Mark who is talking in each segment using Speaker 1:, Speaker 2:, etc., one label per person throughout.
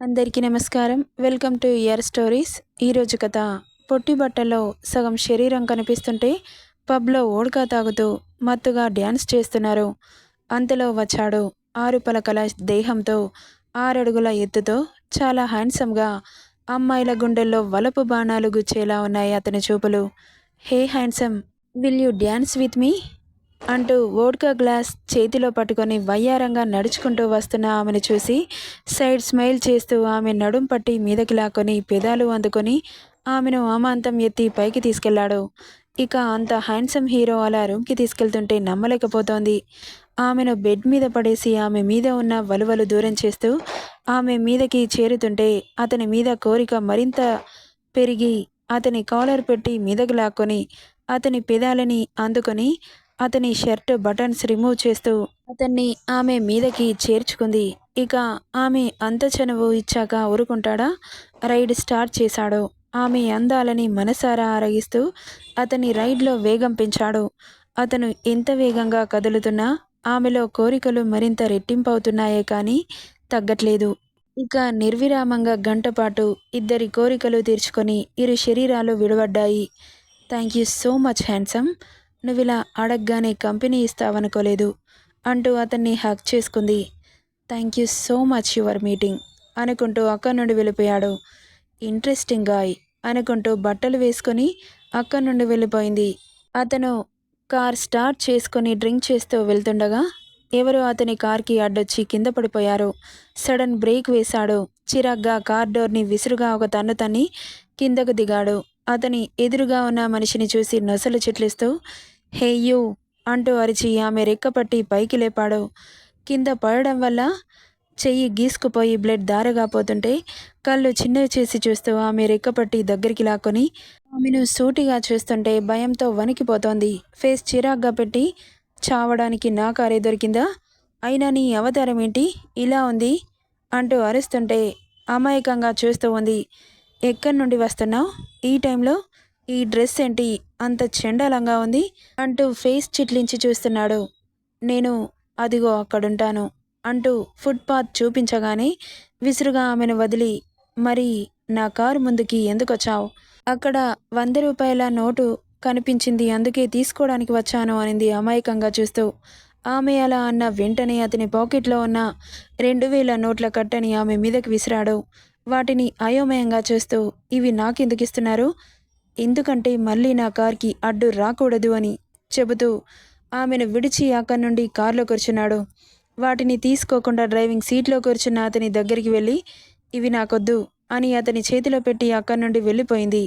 Speaker 1: అందరికీ నమస్కారం. Welcome to ear stories. ఈరోజు కథ. పొట్టి బట్టల్లో సగం శరీరం కనిపిస్తుంటే పబ్లో ఓడ్కా తాగుతూ మత్తుగా డ్యాన్స్ చేస్తున్నారు. అంతలో వచ్చాడు ఆరు పలకల దేహంతో ఆరడుగుల ఎత్తుతో చాలా హ్యాండ్సమ్గా అమ్మాయిల గుండెల్లో వలపు బాణాలు గుచ్చేలా ఉన్నాయి అతని చూపులు. Hey handsome will you dance with me? అంటూ వోడ్కా గ్లాస్ చేతిలో పట్టుకొని వయ్యారంగా నడుచుకుంటూ వస్తున్న ఆమెను చూసి సైడ్ స్మైల్ చేస్తూ ఆమె నడుం పట్టి మీదకి లాక్కొని పెదాలు అందుకొని ఆమెను అమాంతం ఎత్తి పైకి తీసుకెళ్ళాడు. ఇక అంత హ్యాండ్సమ్ హీరో అలా రూమ్కి తీసుకెళ్తుంటే నమ్మలేకపోతోంది. ఆమెను బెడ్ మీద పడేసి ఆమె మీద ఉన్న వలువలు దూరం చేస్తూ ఆమె మీదకి చేరుతుంటే అతని మీద కోరిక మరింత పెరిగి అతని కాలర్ పెట్టి మీదకి లాక్కొని అతని పెదాలని అందుకొని అతని షర్ట్ బటన్స్ రిమూవ్ చేస్తూ అతన్ని ఆమె మీదకి చేర్చుకుంది. ఇక ఆమె అంత చనువు ఇచ్చాక ఊరుకుంటాడా? రైడ్ స్టార్ట్ చేశాడు. ఆమె అందాలని మనసారా ఆరగిస్తూ అతని రైడ్లో వేగం పెంచాడు. అతను ఎంత వేగంగా కదులుతున్నా ఆమెలో కోరికలు మరింత రెట్టింపవుతున్నాయే కానీ తగ్గట్లేదు. ఇక నిర్విరామంగా గంటపాటు ఇద్దరి కోరికలు తీర్చుకొని ఇరు శరీరాలు విడబడ్డాయి thank you so much handsome. నువ్విలా ఇలా అడగగానే కంపెనీ ఇస్తావనుకోలేదు అంటూ అతన్ని హక్ చేసుకుంది. Thank you so much your meeting అనుకుంటూ అక్కడి నుండి వెళ్ళిపోయాడు. ఇంట్రెస్టింగ్ గాయ్ అనుకుంటూ బట్టలు వేసుకొని అక్కడి నుండి వెళ్ళిపోయింది. అతను కార్ స్టార్ట్ చేసుకొని డ్రింక్ చేస్తూ వెళ్తుండగా ఎవరో అతని కార్కి అడ్డొచ్చి కింద పడిపోయారు. సడన్ బ్రేక్ వేశాడు. చిరాగ్గా కార్ డోర్ని విసురుగా ఒక తన్ను తన్ని కిందకు దిగాడు. అతని ఎదురుగా ఉన్న మనిషిని చూసి నొసలు చిట్లిస్తూ హే యూ అంటూ అరిచి ఆమె రెక్కపట్టి పైకి లేపాడు. కింద పడడం వల్ల చెయ్యి గీసుకుపోయి బ్లడ్ దారగా పోతుంటే కళ్ళు చిన్నవి చేసి చూస్తూ ఆమె రెక్కపట్టి దగ్గరికి లాక్కొని ఆమెను సూటిగా చూస్తుంటే భయంతో వణికిపోతోంది. ఫేస్ చిరాగ్గా పెట్టి చావడానికి నా కారే దొరికిందా? అయినా నీ అవతారం ఏంటి? ఇలా ఉంది అంటూ అరుస్తుంటే అమాయకంగా చూస్తూ ఉంది. ఎక్కడి నుండి వస్తున్నావు? ఈ టైంలో ఈ డ్రెస్ ఏంటి? అంత చెండాలంగా ఉంది అంటూ ఫేస్ చిట్లించి చూస్తున్నాడు. నేను అదిగో అక్కడుంటాను అంటూ ఫుట్పాత్ చూపించగానే విసురుగా ఆమెను వదిలి మరి నా కారు ముందుకి ఎందుకొచ్చావు? అక్కడ వంద రూపాయల నోటు కనిపించింది అందుకే తీసుకోవడానికి వచ్చాను అనింది అమాయకంగా చూస్తూ. ఆమె అలా అన్న వెంటనే అతని పాకెట్లో ఉన్న రెండు వేల నోట్ల కట్టని ఆమె మీదకి విసిరాడు. వాటిని అయోమయంగా చూస్తూ ఇవి నాకెందుకు ఇస్తున్నారు ఎందుకంటే మళ్ళీ నా కార్కి అడ్డు రాకూడదు అని చెబుతూ ఆమెను విడిచి అక్కడి నుండి కారులో కూర్చున్నాడు. వాటిని తీసుకోకుండా డ్రైవింగ్ సీట్లో కూర్చున్న అతని దగ్గరికి వెళ్ళి ఇవి నాకొద్దు అని అతని చేతిలో పెట్టి అక్కడి నుండి వెళ్ళిపోయింది.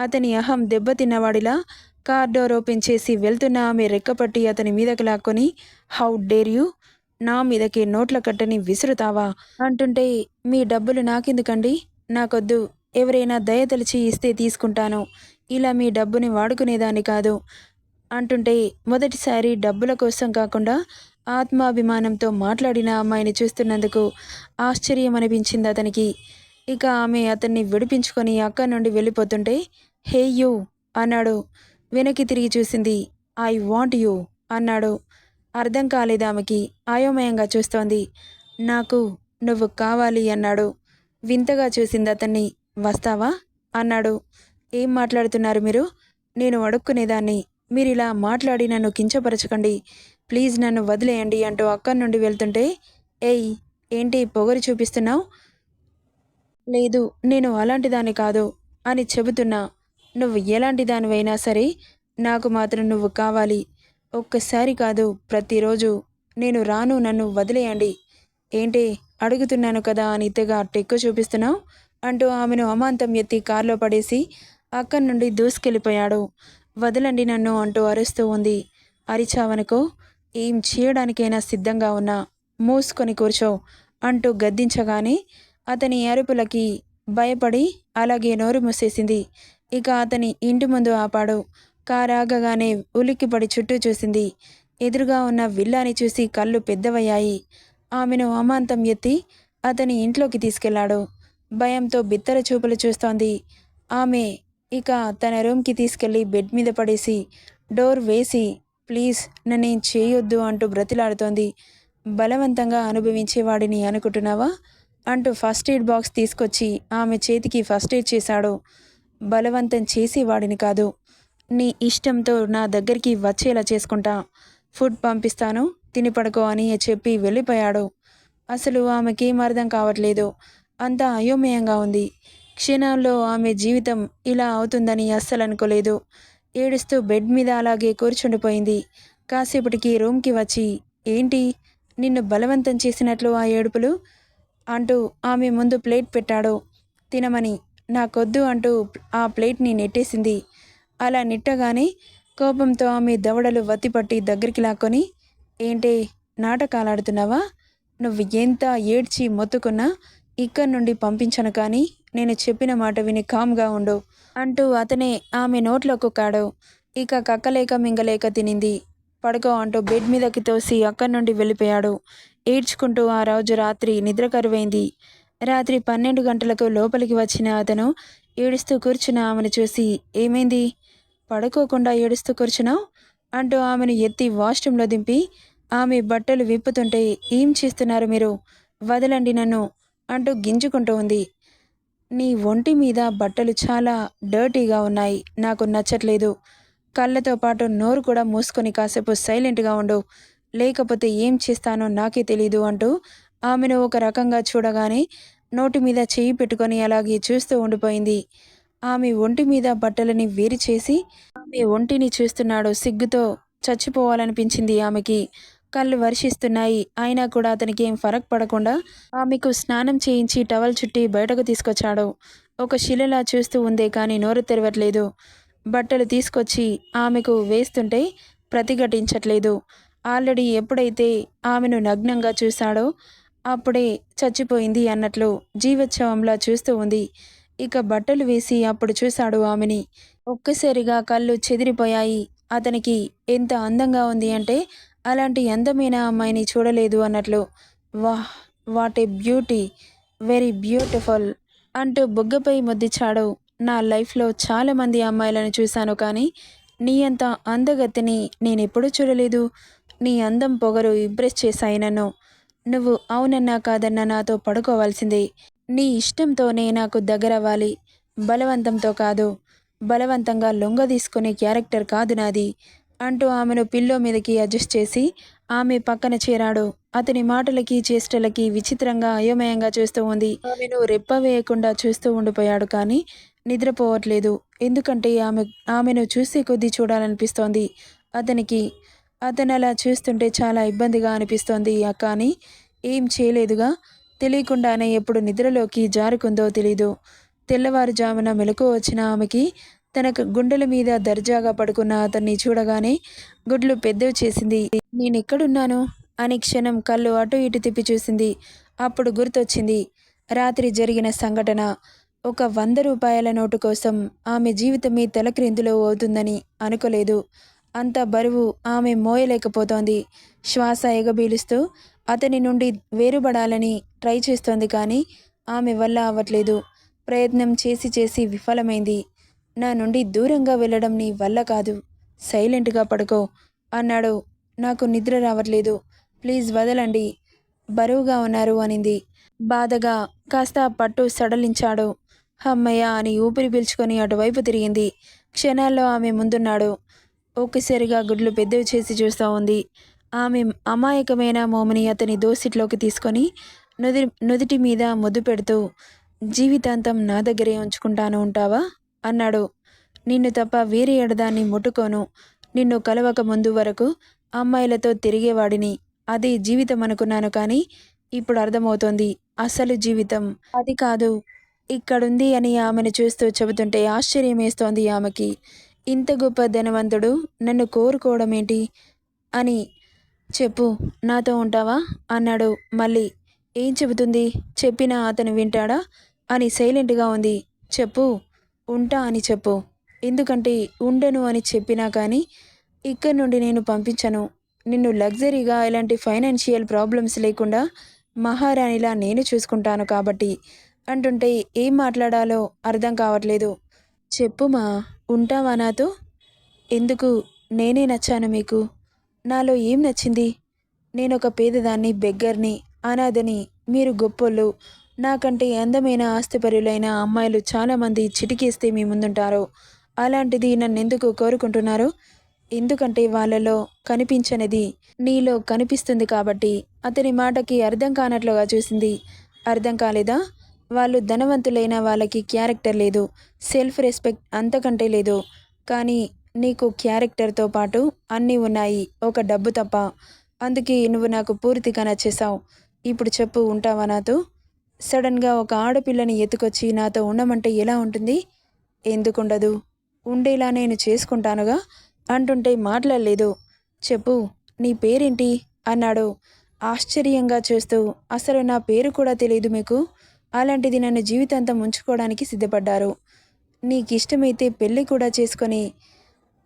Speaker 1: అతని అహం దెబ్బతిన్నవాడిలా కార్ డోర్ ఓపెన్ చేసి వెళ్తున్న ఆమె రెక్కపట్టి అతని మీదకి లాక్కొని హౌ డేర్ యూ? నా మీదకి నోట్ల కట్టని విసురుతావా? అంటుంటే మీ డబ్బులు నాకెందుకండి? నాకొద్దు. ఎవరైనా దయతలిచి ఇస్తే తీసుకుంటాను. ఇలా మీ డబ్బుని వాడుకునేదాన్ని కాదు అంటుంటే మొదటిసారి డబ్బుల కోసం కాకుండా ఆత్మాభిమానంతో మాట్లాడిన అమ్మాయిని చూస్తున్నందుకు ఆశ్చర్యం అనిపించింది అతనికి. ఇక ఆమె అతన్ని విడిపించుకొని అక్కడి నుండి వెళ్ళిపోతుంటే హే యూ అన్నాడు. వెనక్కి తిరిగి చూసింది ఐ వాంట్ యూ అన్నాడు. అర్థం కాలేదు ఆమెకి అయోమయంగా చూస్తోంది. నాకు నువ్వు కావాలి అన్నాడు. వింతగా చూసింది అతన్ని. వస్తావా? అన్నాడు. ఏం మాట్లాడుతున్నారు మీరు? నేను అడుక్కునేదాన్ని. మీరు ఇలా మాట్లాడి నన్ను కించపరచకండి. ప్లీజ్ నన్ను వదిలేయండి అంటూ అక్కడి నుండి వెళ్తుంటే ఏయ్ ఏంటి పొగరు చూపిస్తున్నావు? లేదు నేను అలాంటి దాన్ని కాదు అని చెబుతున్నా. నువ్వు ఎలాంటి దానివైనా సరే నాకు మాత్రం నువ్వు కావాలి. ఒక్కసారి కాదు ప్రతిరోజు. నేను రాను నన్ను వదిలేయండి. ఏంటి అడుగుతున్నాను కదా అని తెగ టెక్కు చూపిస్తున్నావు? అంటూ ఆమెను అమాంతం ఎత్తి కారులో పడేసి అక్కడి నుండి దూసుకెళ్ళిపోయాడు. వదలండి నన్ను అంటూ అరుస్తూ ఉంది. అరిచావనుకో ఏం చేయడానికైనా సిద్ధంగా ఉన్నా మూసుకొని కూర్చో అంటూ గద్దించగానే అతని అరుపులకి భయపడి అలాగే నోరు మూసేసింది. ఇక అతని ఇంటి ముందు ఆపాడు. కారాగగానే ఉలిక్కిపడి చుట్టూ చూసింది. ఎదురుగా ఉన్న విల్లాని చూసి కళ్ళు పెద్దవయ్యాయి. ఆమెను అమాంతం ఎత్తి అతని ఇంట్లోకి తీసుకెళ్ళాడు. భయంతో బిత్తర చూపులు చూస్తోంది. ఆమె ఇక తన రూమ్కి తీసుకెళ్ళి బెడ్ మీద పడేసి డోర్ వేసి ప్లీజ్ నన్ను చేయొద్దు అంటూ బ్రతిలాడుతోంది. బలవంతంగా అనుభవించేవాడిని అనుకుంటున్నావా? అంటూ ఫస్ట్ ఎయిడ్ బాక్స్ తీసుకొచ్చి ఆమె చేతికి ఫస్ట్ ఎయిడ్ చేశాడు. బలవంతం చేసేవాడిని కాదు. నీ ఇష్టంతో నా దగ్గరికి వచ్చేలా చేసుకుంటా. ఫుడ్ పంపిస్తాను తిని పడుకో అని చెప్పి వెళ్ళిపోయాడు. అసలు ఆమెకేం అర్థం కావట్లేదు. అంతా అయోమయంగా ఉంది. క్షణాల్లో ఆమె జీవితం ఇలా అవుతుందని అస్సలు అనుకోలేదు. ఏడుస్తూ బెడ్ మీద అలాగే కూర్చుండిపోయింది. కాసేపటికి రూమ్కి వచ్చి ఏంటి? నిన్ను బలవంతం చేసినట్లు ఆ ఏడుపులు? అంటూ ఆమె ముందు ప్లేట్ పెట్టాడు. తినమని. నాకొద్దు అంటూ ఆ ప్లేట్ని నెట్టేసింది. అలా నెట్టగానే కోపంతో ఆమె దవడలు వత్తిపట్టి దగ్గరికి లాక్కొని ఏంటే నాటకాలాడుతున్నావా? నువ్వు ఎంత ఏడ్చి మొత్తుకున్నా ఇక్కడి నుండి పంపించను కానీ నేను చెప్పిన మాట విని కామ్గా ఉండు అంటూ అతనే ఆమె నోట్లో కుక్కాడు ఇక కక్కలేక మింగలేక తినింది. పడుకో అంటూ బెడ్ మీదకి తోసి అక్కడి నుండి వెళ్ళిపోయాడు. ఏడ్చుకుంటూ ఆ రోజు రాత్రి నిద్ర కరువైంది. రాత్రి పన్నెండు గంటలకు లోపలికి వచ్చిన అతను ఏడుస్తూ కూర్చున్న ఆమెను చూసి ఏమైంది? పడుకోకుండా ఏడుస్తూ కూర్చున్నావు? అంటూ ఆమెను ఎత్తి వాష్రూమ్లో దింపి ఆమె బట్టలు విప్పుతుంటే ఏం చేస్తున్నారు మీరు? వదలండి నన్ను అంటూ గింజుకుంటూ ఉంది. నీ ఒంటి మీద బట్టలు చాలా డర్టీగా ఉన్నాయి. నాకు నచ్చట్లేదు. కళ్ళతో పాటు నోరు కూడా మూసుకొని కాసేపు సైలెంట్గా ఉండు. లేకపోతే ఏం చేస్తానో నాకే తెలీదు అంటూ ఆమెను ఒక రకంగా చూడగానే నోటి మీద చేయి పెట్టుకొని అలాగే చూస్తూ ఉండిపోయింది. ఆమె ఒంటి మీద బట్టలని వేరు చేసి ఆమె ఒంటిని చూస్తున్నాడు సిగ్గుతో చచ్చిపోవాలనిపించింది ఆమెకి. కళ్ళు వర్షిస్తున్నాయి. అయినా కూడా అతనికి ఏం ఫరక్ పడకుండా ఆమెకు స్నానం చేయించి టవల్ చుట్టి బయటకు తీసుకొచ్చాడు. ఒక శిలలా చూస్తూ ఉందే కానీ నోరు తెరవట్లేదు. బట్టలు తీసుకొచ్చి ఆమెకు వేస్తుంటే ప్రతిఘటించట్లేదు. ఆల్రెడీ ఎప్పుడైతే ఆమెను నగ్నంగా చూశాడో అప్పుడే చచ్చిపోయింది అన్నట్లు జీవోత్సవంలా చూస్తూ ఉంది. ఇక బట్టలు వేసి అప్పుడు చూశాడు ఆమెని. ఒక్కసారిగా కళ్ళు చెదిరిపోయాయి. అతనికి ఎంత అందంగా ఉంది అంటే అలాంటి అందమైన అమ్మాయిని చూడలేదు అన్నట్లు వాహ్ what a beauty very beautiful అంటూ బుగ్గపై ముద్దిచాడు నా లైఫ్లో చాలామంది అమ్మాయిలను చూశాను కానీ నీ అంత అందగతిని నేనెప్పుడూ చూడలేదు. నీ అందం పొగరు ఇంప్రెస్ చేశాయి నన్ను. నువ్వు అవునన్నా కాదన్నా నాతో పడుకోవాల్సిందే. నీ ఇష్టంతోనే నాకు దగ్గరవ్వాలి. బలవంతంతో కాదు బలవంతంగా లొంగ తీసుకునే క్యారెక్టర్ కాదు నాది. అంటూ ఆమెను పిల్లో మీదకి అడ్జస్ట్ చేసి ఆమె పక్కన చేరాడు. అతని మాటలకి చేష్టలకి విచిత్రంగా అయోమయంగా చూస్తూ ఉంది. ఆమెను రెప్ప వేయకుండా చూస్తూ ఉండిపోయాడు కానీ నిద్రపోవట్లేదు. ఎందుకంటే ఆమె ఆమెను చూసే కొద్దీ చూడాలనిపిస్తోంది. అతనికి అతను అలా చూస్తుంటే చాలా ఇబ్బందిగా అనిపిస్తోంది కానీ ఏం చేయలేదుగా. తెలియకుండానే ఎప్పుడు నిద్రలోకి జారుకుందో తెలీదు. తెల్లవారుజామున మెలకు వచ్చిన ఆమెకి తన గుండెల మీద దర్జాగా పడుకున్న అతన్ని చూడగానే గుడ్లు పెద్దవి చేసింది. నేనెక్కడున్నాను? అని క్షణం కళ్ళు అటు ఇటు తిప్పి చూసింది. అప్పుడు గుర్తొచ్చింది రాత్రి జరిగిన సంఘటన. ఒక వంద రూపాయల నోటు కోసం ఆమె జీవితమే తలక్రిందులో అవుతుందని అనుకోలేదు. అంత బరువు ఆమె మోయలేకపోతోంది. శ్వాస ఎగబీలుస్తూ అతని నుండి వేరుపడాలని ట్రై చేస్తోంది కానీ ఆమె వల్ల అవ్వట్లేదు. ప్రయత్నం చేసి చేసి విఫలమైంది. నా నుండి దూరంగా వెళ్ళడం నీ వల్ల కాదు. సైలెంట్గా పడుకో అన్నాడు. నాకు నిద్ర రావట్లేదు. ప్లీజ్ వదలండి. బరువుగా ఉన్నారు అనింది. బాధగా కాస్త పట్టు సడలించాడు. అమ్మయ్య అని ఊపిరి పీల్చుకొని అటువైపు తిరిగింది. క్షణాల్లో ఆమె ముందున్నాడు. ఒక్కసారిగా గుడ్లు పెద్దవి చేసి చూస్తూ ఉంది. ఆమె అమాయకమైన మోమని అతని దోసిట్లోకి తీసుకొని నుది నుదిటి మీద ముద్దు పెడుతూ జీవితాంతం నా దగ్గరే ఉంచుకుంటాను ఉంటావా? అన్నాడు. నిన్ను తప్ప వేరే ఎడదాన్ని ముట్టుకోను. నిన్ను కలవక ముందు వరకు అమ్మాయిలతో తిరిగేవాడిని. అది జీవితం అనుకున్నాను కానీ ఇప్పుడు అర్థమవుతోంది. అసలు జీవితం అది కాదు. ఇక్కడుంది అని ఆమెను చూస్తూ చెబుతుంటే ఆశ్చర్యం వేస్తోంది ఆమెకి. ఇంత గొప్ప ధనవంతుడు నన్ను కోరుకోవడం ఏంటి అని. చెప్పు నాతో ఉంటావా? అన్నాడు. మళ్ళీ ఏం చెబుతుంది? చెప్పినా అతను వింటాడా? అని సైలెంట్గా ఉంది. చెప్పు. ఉంటా అని చెప్పు. ఎందుకంటే ఉండను అని చెప్పినా కానీ ఇక్కడి నుండి నేను పంపించను. నిన్ను లగ్జరీగా ఎలాంటి ఫైనాన్షియల్ ప్రాబ్లమ్స్ లేకుండా మహారాణిలా నేను చూసుకుంటాను కాబట్టి. అంటుంటే ఏం మాట్లాడాలో అర్థం కావట్లేదు. చెప్పుమా ఉంటావా నాతో? ఎందుకు? నేనే నచ్చాను మీకు. నాలో ఏం నచ్చింది? నేను ఒక పేదదాన్ని బెగ్గర్ని అనాథని మీరు గొప్పోళ్ళు నాకంటే అందమైన ఆస్తిపరులైన అమ్మాయిలు చాలామంది చిటికేస్తే మీ ముందుంటారు. అలాంటిది నన్నెందుకు కోరుకుంటున్నారు? ఎందుకంటే వాళ్ళలో కనిపించనిది నీలో కనిపిస్తుంది కాబట్టి అతని మాటకి అర్థం కానట్లుగా చూసింది. అర్థం కాలేదా? వాళ్ళు ధనవంతులైన వాళ్ళకి క్యారెక్టర్ లేదు సెల్ఫ్ రెస్పెక్ట్ అంతకంటే లేదు. కానీ నీకు క్యారెక్టర్తో పాటు అన్నీ ఉన్నాయి ఒక డబ్బు తప్ప. అందుకే నువ్వు నాకు పూర్తిగా నచ్చేసావు ఇప్పుడు చెప్పు ఉంటావా నాతో? సడన్గా ఒక ఆడపిల్లని ఎత్తుకొచ్చి నాతో ఉండమంటే ఎలా ఉంటుంది? ఎందుకుండదు? ఉండేలా నేను చేసుకుంటానుగా? అంటుంటే మాట్లాడలేదు. చెప్పు నీ పేరేంటి? అన్నాడు. ఆశ్చర్యంగా చేస్తూ అసలు నా పేరు కూడా తెలియదు మీకు? అలాంటిది నన్ను జీవితాంతం ఉంచుకోవడానికి సిద్ధపడ్డారు. నీకు ఇష్టమైతే పెళ్ళి కూడా చేసుకొని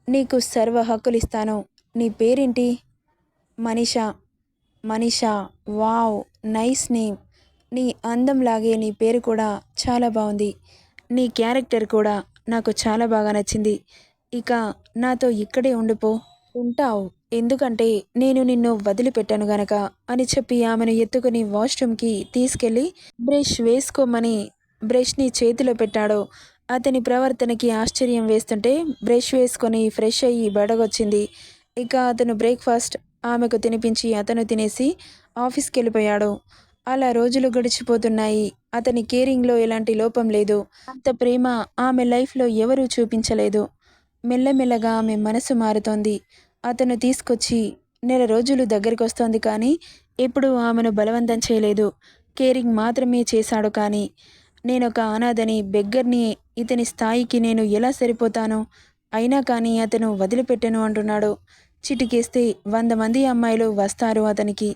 Speaker 1: నీకు సర్వ హక్కులు ఇస్తాను నీ పేరేంటి? Manisha. Manisha wow nice name. నీ అందంలాగే నీ పేరు కూడా చాలా బాగుంది. నీ క్యారెక్టర్ కూడా నాకు చాలా బాగా నచ్చింది. ఇక నాతో ఇక్కడే ఉండిపో ఉంటావు. ఎందుకంటే నేను నిన్ను వదిలిపెట్టాను గనక అని చెప్పి ఆమెను ఎత్తుకుని వాష్రూమ్కి తీసుకెళ్ళి బ్రష్ వేసుకోమని బ్రష్ని చేతిలో పెట్టాడు. అతని ప్రవర్తనకి ఆశ్చర్యం వేస్తుంటే బ్రష్ వేసుకొని ఫ్రెష్ అయ్యి బయటకొచ్చింది. ఇక అతను బ్రేక్ఫాస్ట్ ఆమెకు తినిపించి అతను తినేసి ఆఫీస్కి వెళ్ళిపోయాడు అలా రోజులు గడిచిపోతున్నాయి. అతని కేరింగ్లో ఎలాంటి లోపం లేదు. అంత ప్రేమ ఆమె లైఫ్లో ఎవరూ చూపించలేదు. మెల్లమెల్లగా ఆమె మనసు మారుతోంది. అతను తీసుకొచ్చి నెల రోజులు దగ్గరికి వస్తోంది కానీ ఎప్పుడు ఆమెను బలవంతం చేయలేదు. కేరింగ్ మాత్రమే చేశాడు కానీ నేనొక అనాథని బెగ్గర్ని ఇతని స్థాయికి నేను ఎలా సరిపోతాను? అయినా కానీ అతను వదిలిపెట్టను అంటున్నాడు. చిటికేస్తే వంద మంది అమ్మాయిలు వస్తారు అతనికి.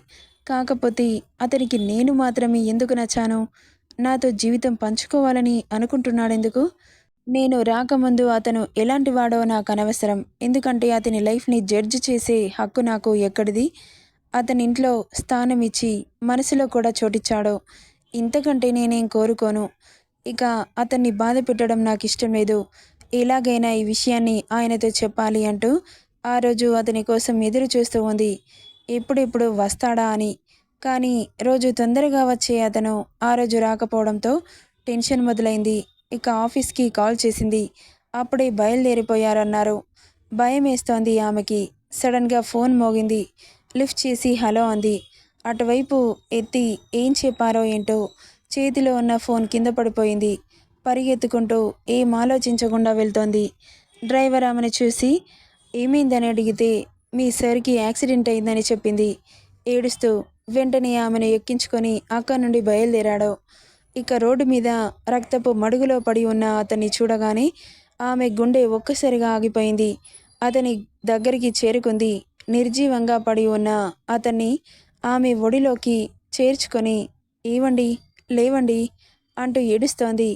Speaker 1: కాకపోతే అతనికి నేను మాత్రమే ఎందుకు నచ్చాను? నాతో జీవితం పంచుకోవాలని అనుకుంటున్నాడెందుకు? నేను రాకముందు అతను ఎలాంటి వాడో నాకు అనవసరం ఎందుకంటే అతని లైఫ్ని జడ్జ్ చేసే హక్కు నాకు ఎక్కడిది? అతని ఇంట్లో స్థానం ఇచ్చి మనసులో కూడా చోటిచ్చాడో. ఇంతకంటే నేనేం కోరుకోను? ఇక అతన్ని బాధ పెట్టడం నాకు ఇష్టం లేదు. ఎలాగైనా ఈ విషయాన్ని ఆయనతో చెప్పాలి అంటూ ఆ రోజు అతని కోసం ఎదురు చూస్తూ ఉంది. ఎప్పుడెప్పుడు వస్తాడా అని. కానీ రోజు తొందరగా వచ్చే అతను ఆ రోజు రాకపోవడంతో టెన్షన్ మొదలైంది. ఇక ఆఫీస్కి కాల్ చేసింది. అప్పుడే బయలుదేరిపోయారన్నారు. భయం వేస్తోంది ఆమెకి. సడన్గా ఫోన్ మోగింది. లిఫ్ట్ చేసి హలో అంది. అటువైపు ఎత్తి ఏం చెప్పారో ఏంటో చేతిలో ఉన్న ఫోన్ కింద పడిపోయింది. పరిగెత్తుకుంటూ ఏం ఆలోచించకుండా వెళ్తోంది. డ్రైవర్ ఆమెను చూసి ఏమైందని అడిగితే మీ సార్కి యాక్సిడెంట్ అయిందని చెప్పింది. ఏడుస్తూ వెంటనే ఆమెను ఎక్కించుకొని అక్కడి నుండి బయలుదేరాడు. ఇక రోడ్డు మీద రక్తపు మడుగులో పడి ఉన్న అతన్ని చూడగానే ఆమె గుండె ఒక్కసారిగా ఆగిపోయింది. అతని దగ్గరికి చేరుకుంది. నిర్జీవంగా పడి ఉన్న అతన్ని ఆమె ఒడిలోకి చేర్చుకొని ఏవండి? లేవండి? అంటూ ఏడుస్తోంది.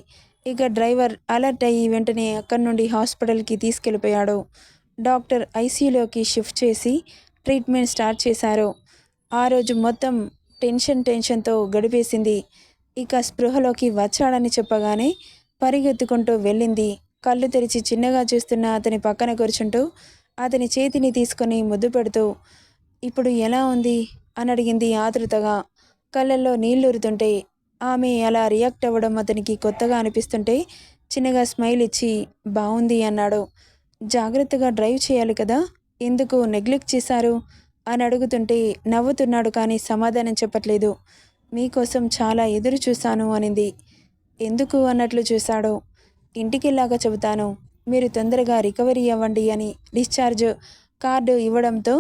Speaker 1: ఇక డ్రైవర్ అలర్ట్ అయ్యి వెంటనే అక్కడి నుండి హాస్పిటల్కి తీసుకెళ్ళిపోయాడు. డాక్టర్ ఐసీయూలోకి షిఫ్ట్ చేసి ట్రీట్మెంట్ స్టార్ట్ చేశారు. ఆ రోజు మొత్తం టెన్షన్ టెన్షన్తో గడిపేసింది. ఇక స్పృహలోకి వచ్చాడని చెప్పగానే పరిగెత్తుకుంటూ వెళ్ళింది. కళ్ళు తెరిచి చిన్నగా చూస్తున్న అతని పక్కన కూర్చుంటూ అతని చేతిని తీసుకొని ముద్దు పెడుతూ ఇప్పుడు ఎలా ఉంది? అని అడిగింది ఆతృతగా. కళ్ళల్లో నీళ్ళూరుతుంటే ఆమె అలా రియాక్ట్ అవ్వడం అతనికి కొత్తగా అనిపిస్తుంటే చిన్నగా స్మైల్ ఇచ్చి బాగుంది అన్నాడు. జాగ్రత్తగా డ్రైవ్ చేయాలి కదా? ఎందుకు నెగ్లెక్ట్ చేశారు? అని అడుగుతుంటే నవ్వుతున్నాడు కానీ సమాధానం చెప్పట్లేదు. మీకోసం చాలా ఎదురు చూశాను అనింది. ఎందుకు అన్నట్లు చూశాడు. ఇంటికెళ్ళాక చెబుతాను. మీరు తొందరగా రికవరీ అవ్వండి అని డిశ్చార్జ్ కార్డు ఇవ్వడంతో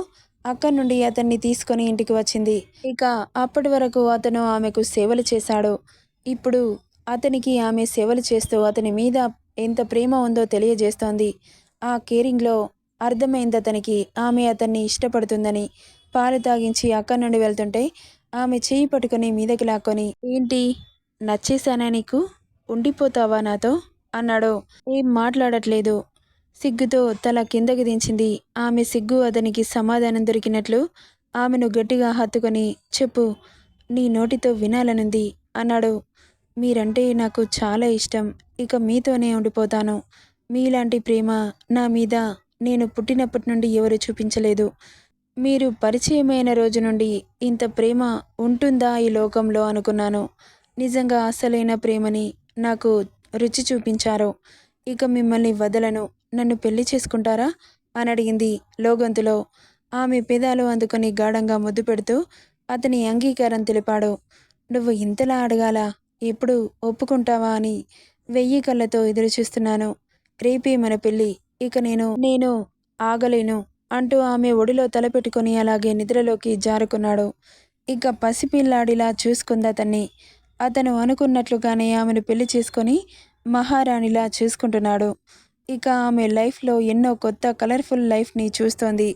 Speaker 1: అక్కడి నుండి అతన్ని తీసుకొని ఇంటికి వచ్చింది. ఇక అప్పటి వరకు అతను ఆమెకు సేవలు చేశాడు. ఇప్పుడు అతనికి ఆమె సేవలు చేస్తూ అతని మీద ఎంత ప్రేమ ఉందో తెలియజేస్తోంది. ఆ కేరింగ్లో అర్థమైంది అతనికి. ఆమె అతన్ని ఇష్టపడుతుందని పాలు తాగించి అక్కడి నుండి వెళ్తుంటే ఆమె చేయి పట్టుకొని మీదకి లాక్కొని ఏంటి? నచ్చేశానా నీకు? ఉండిపోతావా నాతో? అన్నాడు. ఏం మాట్లాడట్లేదు. సిగ్గుతో తల కిందకి దించింది. ఆమె సిగ్గు అతనికి సమాధానం దొరికినట్లు ఆమెను గట్టిగా హత్తుకొని చెప్పు నీ నోటితో వినాలనుంది అన్నాడు. మీరంటే నాకు చాలా ఇష్టం. ఇక మీతోనే ఉండిపోతాను. మీలాంటి ప్రేమ నా మీద నేను పుట్టినప్పటి నుండి ఎవరు చూపించలేదు. మీరు పరిచయమైన రోజు నుండి ఇంత ప్రేమ ఉంటుందా ఈ లోకంలో అనుకున్నాను. నిజంగా అసలైన ప్రేమని నాకు రుచి చూపించారు. ఇక మిమ్మల్ని వదలను. నన్ను పెళ్ళి చేసుకుంటారా? అని అడిగింది లోగంతులో. ఆమె పెదాలు అందుకొని గాఢంగా ముద్దు పెడుతూ అతని అంగీకారం తెలిపాడు. నువ్వు ఇంతలా అడగాల? ఎప్పుడు ఒప్పుకుంటావా? అని వెయ్యి కళ్ళతో ఎదురు చూస్తున్నాను రేపే మన పెళ్ళి. ఇక నేను నేను ఆగలేను అంటూ ఆమె ఒడిలో తలపెట్టుకొని అలాగే నిద్రలోకి జారుకున్నాడు. ఇక పసిపిల్లాడిలా చూసుకుంది అతన్ని. అతను అనుకున్నట్లుగానే ఆమెను పెళ్ళి చేసుకొని మహారాణిలా చూసుకుంటున్నాడు. ఇక ఆమె లైఫ్లో ఎన్నో కొత్త కలర్ఫుల్ లైఫ్ని చూస్తోంది.